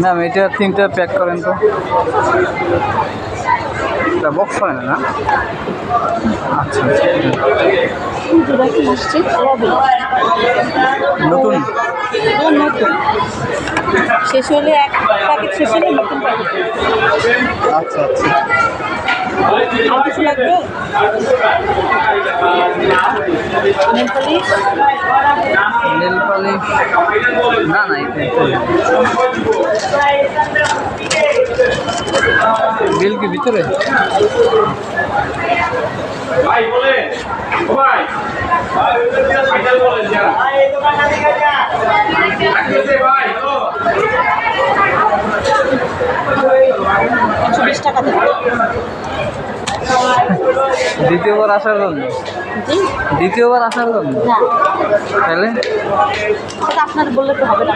Ma'am এটা তিনটা pack করেন তো। এটা বক্স হয় না না? আচ্ছা আচ্ছা। নতুন। শেষ হলে এক প্যাকেট শেষ হলে নতুন প্যাকেট আচ্ছা আচ্ছা। আর কিছু লাগবে? Nail polish? Nail polish? না না বিল কি ভিতরে? দ্বিতীয়বার আসার জন্য? দ্বিতীয়বার আসার জন্য? তাহলে? আপনার বললে তো হবে না।